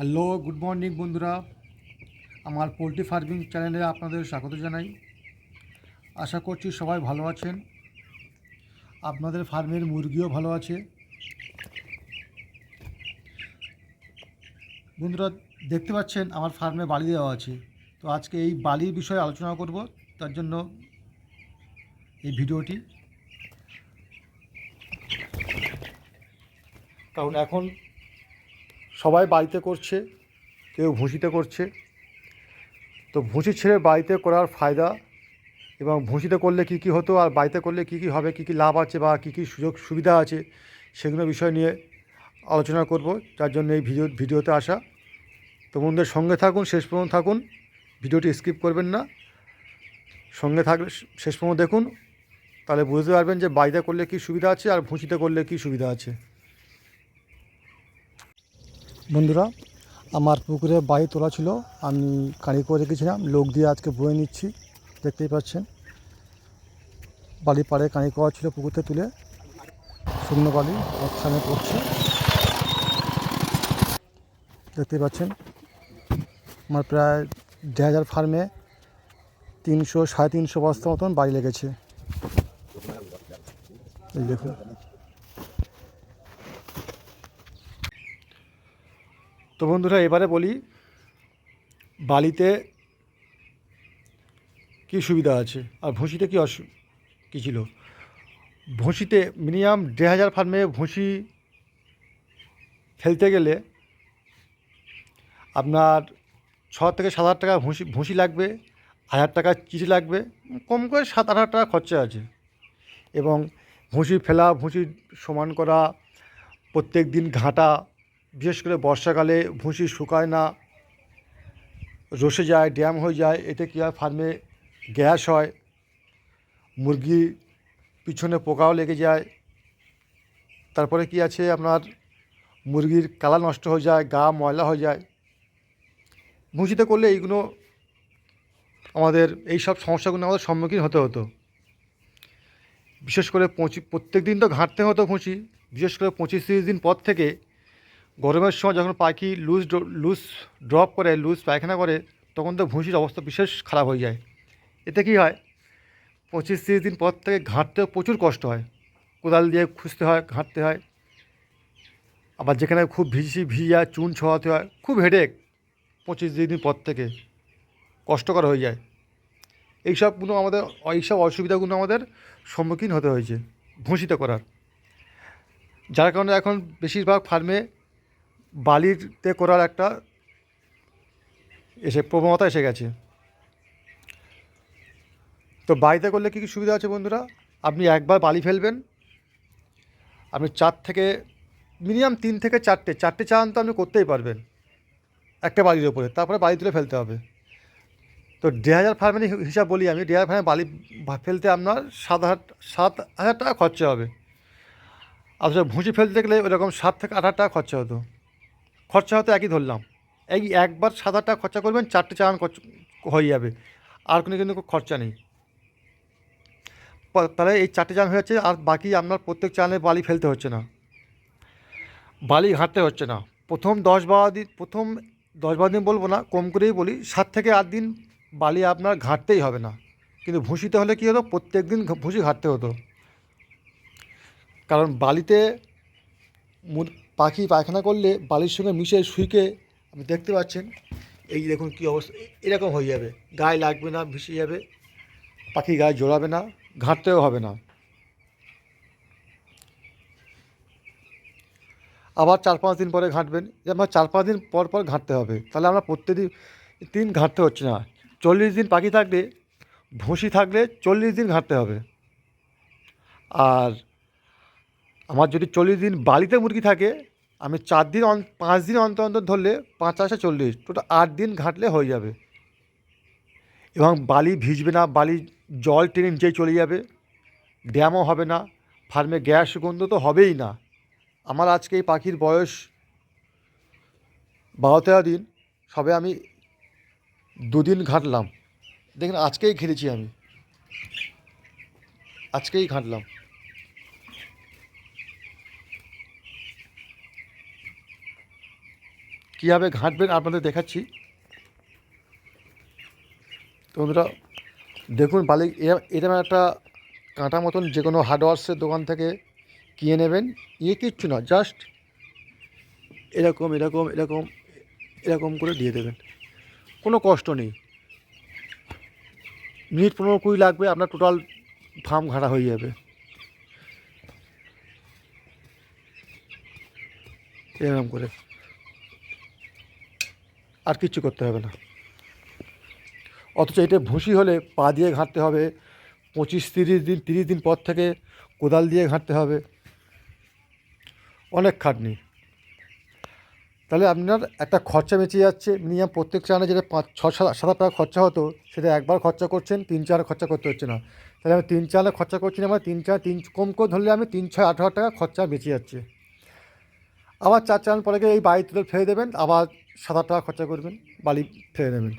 Hello, good morning বন্ধুরা। আমার poultry farming চ্যানেলে আপনাদের স্বাগত জানাই। আশা করছি সবাই ভালো আছেন। আপনাদের ফার্মের মুরগিও ভালো আছে। বন্ধুরা, দেখতে পাচ্ছেন আমার ফার্মে বালি দেওয়া আছে। তো আজকে এই বালির বিষয়ে আলোচনা করব, তার জন্য এই ভিডিওটি। কারণ এখন সবাই বাড়িতে করছে, কেউ ভুসিতে করছে। তো ভুসি ছেড়ে বাড়িতে করার ফায়দা এবং ভুসিতে করলে কি কি হতো আর বাড়িতে করলে কি কি হবে, কি কি লাভ আছে বা কি কি সুযোগ সুবিধা আছে, সেগুলো বিষয় নিয়ে আলোচনা করব। যার জন্য এই ভিডিও, ভিডিওতে আসা। তো বন্ধুদের সঙ্গে থাকুন, শেষ পর্যন্ত থাকুন, ভিডিওটি স্কিপ করবেন না। সঙ্গে থাকলে শেষ পর্যন্ত দেখুন, তাহলে বুঝতে পারবেন যে বাড়িতে করলে কি সুবিধা আছে আর ভুসিতে করলে কি সুবিধা আছে। বন্ধুরা, আমার পুকুরে বাই তোলা ছিল। আমি কাঁড়ি করে রেখেছিলাম। লোক দিয়ে আজকে বয়ে নিচ্ছি। দেখতেই পাচ্ছেন। বালি পাড়ে কাঁড়ি করা ছিল পুকুরতে তুলে। শুকনো বালি একসামে পড়ছে। দেখতেই পাচ্ছেন। আমার প্রায় দেড় হাজার ফার্মে তিনশো, সাড়ে তিনশো বস্তা মতন বাড়ি লেগেছে। দেখুন। তো বন্ধুরা, এবারে বলি, বালিতে কী সুবিধা আছে? আর ভুসিতে কী অসু, কী ছিল? ভুসিতে মিনিমাম দেড় হাজার ফার্মে ভুসি ফেলতে গেলে আপনার ছ থেকে সাত হাজার টাকা ভুসি ভুসি লাগবে, হাজার টাকা চিঠি লাগবে, কম করে সাত আট হাজার টাকা খরচা আছে। এবং ভুসি ফেলা, ভুসি সমান করা, প্রত্যেক দিন ঘাঁটা বিশেষ করে বর্ষাকালে ভুসি শুকায় না, রসে যায়, ড্যাম হয়ে যায়, এতে কী হয়? ফার্মে গ্যাস হয়, মুরগি পিছনে পোকাও লেগে যায়। তারপরে কি আছে? আপনার মুরগির কালা নষ্ট হয়ে যায়, গা ময়লা হয়ে যায়। ভুসিতে করলে এইগুলো আমাদের, এই সব সমস্যাগুলো আমাদের সম্মুখীন হতে হতো। বিশেষ করে পঁচি প্রত্যেক দিন তো ঘাঁটতে হতো ভুসি। বিশেষ করে পঁচিশ, তিরিশ দিন পর থেকে গরমের সময় যখন পাখি লুজ লুজ ড্রপ করে লুজ পায়খানা করে, তখন তো ভুসির অবস্থা বিশেষ খারাপ হয়ে যায়। এতে কী হয়? পঁচিশ তিরিশ দিন পর থেকে ঘাঁটতে প্রচুর কষ্ট হয়। কোদাল দিয়ে খুঁজতে হয়, ঘাঁটতে হয়। আবার যেখানে খুব ভিজি ভিজা চুন ছোঁয়াতে হয়, খুব হেডেক পঁচিশ দিন পর থেকে। কষ্টকর হয়ে যায়। এইসবগুলো আমাদের, এইসব অসুবিধাগুলো আমাদের সম্মুখীন হতে হয়েছে ভুসিতে করার। যার কারণে এখন বেশিরভাগ ফার্মে বালিতে করার একটা এসে প্রবণতা এসে গেছে। তো বাড়িতে করলে কী কী সুবিধা আছে বন্ধুরা? আপনি একবার বালি ফেলবেন। আপনি চার থেকে, মিনিমাম তিন থেকে চারটে চারটে চান তো আপনি করতেই পারবেন একটা বালির ওপরে। তারপরে বালি তুলে ফেলতে হবে। তো দেড় হাজার ফার্মের হিসাব বলি আমি, দেড় হাজার ফার্মে বালি ফেলতে আপনার সাত হাজার সাত হাজার টাকা খরচা হবে। অথচ ভুঁচি ফেলতে গেলে ওরকম সাত থেকে আট হাজার টাকা খরচা হতো। খরচা হতো একই ধরলাম। এই একবার সাত হাজার টাকা খরচা করবেন, চারটে চালান হয়ে যাবে। আর কোনো কিন্তু খরচা নেই। তাহলে এই চারটে চালান হয়ে যাচ্ছে, আর বাকি আপনার প্রত্যেক চালানে বালি ফেলতে হচ্ছে না। বালি ঘাঁটতে হচ্ছে না। প্রথম দশ বারো দিন, প্রথম দশ বারো দিন বলব না, কম করেই বলি, সাত থেকে আট দিন বালি আপনার ঘাঁটতেই হবে না। কিন্তু ভুসিতে হলে কী হতো, প্রত্যেক দিন ভুসি ঘাঁটতে হতো। কারণ বালিতে পাখি পায়খানা করলে বালির সঙ্গে মিশে শুইকে আপনি দেখতে পাচ্ছেন। এই দেখুন কী অবস্থা এরকম হয়ে যাবে। গায়ে লাগবে না, ভিসে যাবে। পাখি গায়ে জড়াবে না, ঘাঁটতেও হবে না। আবার চার পাঁচ দিন পরে ঘাঁটবেন। আমার চার পাঁচ দিন পর পর ঘাঁটতে হবে। তাহলে আমরা প্রত্যেকদিন দিন ঘাঁটতে হচ্ছে না। চল্লিশ দিন পাখি থাকলে, ভুসি থাকলে চল্লিশ দিন ঘাঁটতে হবে। আর আমার যদি চল্লিশ দিন বালিতে মুরগি থাকে, আমি চার দিন পাঁচ দিন অন্তর অন্তর ধরলে পাঁচ আসে চল্লিশ, টোটাল আট দিন ঘাঁটলে হয়ে যাবে। এবং বালি ভিজবে না, বালি জল টেনে নিচেই চলে যাবে, ড্যামও হবে না, ফার্মে গ্যাস গন্ধ তো হবেই না। আমার আজকে এই পাখির বয়স বারো তেরো দিন, সবে আমি দুদিন ঘাঁটলাম। দেখুন, আজকেই ঘিরেছি আমি। আজকেই ঘাঁটলাম। কীভাবে ঘাঁটবেন আপনাদের দেখাচ্ছি। বন্ধুরা, দেখুন বালি এরকম একটা কাঁটা মতন যে কোনো হার্ডওয়ার্সের দোকান থেকে কিনে নেবেন। ইয়ে কিচ্ছু না জাস্ট এরকম এরকম এরকম এরকম করে দিয়ে দেবেন। কোনো কষ্ট নেই। মিনিট পনেরো কুড়ি লাগবে, আপনার টোটাল ফার্ম ঘাটা হয়ে যাবে। এরকম করে। আর কিচ্ছু করতে হবে না। অথচ এটা ভুসি হলে পা দিয়ে ঘাঁটতে হবে, পঁচিশ, তিরিশ দিন তিরিশ দিন পর থেকে কোদাল দিয়ে ঘাঁটতে হবে। অনেক খাটনি। তাহলে আপনার একটা খরচা বেঁচে যাচ্ছে, মিনিমাম প্রত্যেক চানে যেটা পাঁচ, ছ, সাত সাত টাকা খরচা হতো, সেটা একবার খরচা করছেন, তিন চার খরচা করতে হচ্ছে না। তাহলে আমি তিন চারে খরচা করছি না আমার তিন চার তিন, কম করে ধরলে আমি তিন, ছয়, আট হাজার টাকা খরচা বেঁচে যাচ্ছে। আবার চার চার পরে এই বাড়ি তুলে ফেলে দেবেন, আবার সাত হাজার টাকা খরচা করবেন, বালি ফেলে নেবেন।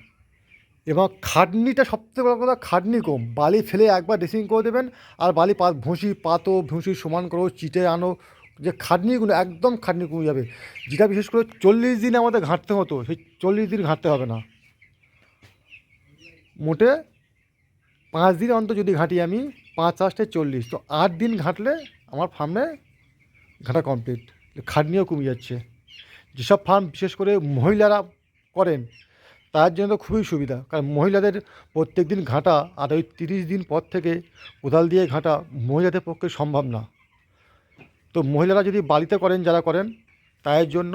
এবং খাটনিটা সবথেকে বড় কথা, খাটনি কম। বালি ফেলে একবার ড্রেসিং করে দেবেন আর বালি পা ভুসি, পাতো, ভুসি সমান করো চিটে আনো। যে খাটনিগুলো, একদম খাটনি কমে যাবে। যেটা বিশেষ করে চল্লিশ দিন আমাদের ঘাঁটতে হতো, সেই চল্লিশ দিন ঘাঁটতে হবে না। মোটে পাঁচ দিন অন্তর যদি ঘাঁটি আমি, পাঁচ আষ্টে চল্লিশ, তো আট দিন ঘাঁটলে আমার ফার্মে ঘাঁটা কমপ্লিট খাটনিও কমে যাচ্ছে। যেসব ফার্ম বিশেষ করে মহিলারা করেন, তার জন্য তো খুবই সুবিধা। কারণ মহিলাদের প্রত্যেক দিন ঘাঁটা আর ওই তিরিশ দিন পর থেকে কোদাল দিয়ে ঘাঁটা মহিলাদের পক্ষে সম্ভব না। তো মহিলারা যদি বাড়িতে করেন, যারা করেন, তাদের জন্য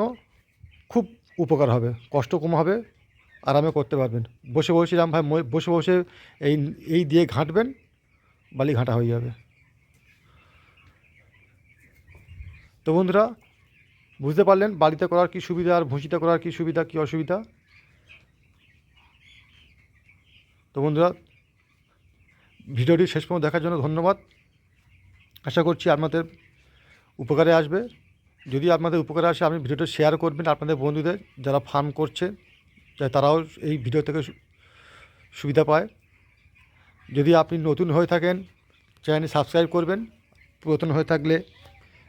খুব উপকার হবে, কষ্ট কম হবে, আরামে করতে পারবেন। বসে বসে রাম ভাই বসে বসে এই এই দিয়ে ঘাঁটবেন, বালি ঘাঁটা হয়ে যাবে। তো বন্ধুরা বুঝতে পারলেন? বাড়িতে করার কী সুবিধা আর ভুসিতে করার কী সুবিধা, কী অসুবিধা? তো বন্ধুরা, ভিডিওটি শেষ পর্যন্ত দেখার জন্য ধন্যবাদ। আশা করছি আপনাদের উপকারে আসবে। যদি আপনাদের উপকারে আসে, আপনি ভিডিওটা শেয়ার করবেন আপনাদের বন্ধুদের যারা ফার্ম করছে তারাও এই ভিডিও থেকে সুবিধা পায়। যদি আপনি নতুন হয়ে থাকেন চ্যানেল সাবস্ক্রাইব করবেন। পুরাতন হয়ে থাকলে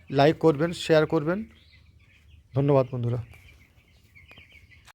লাইক করবেন শেয়ার করবেন। ধন্যবাদ বন্ধুরা।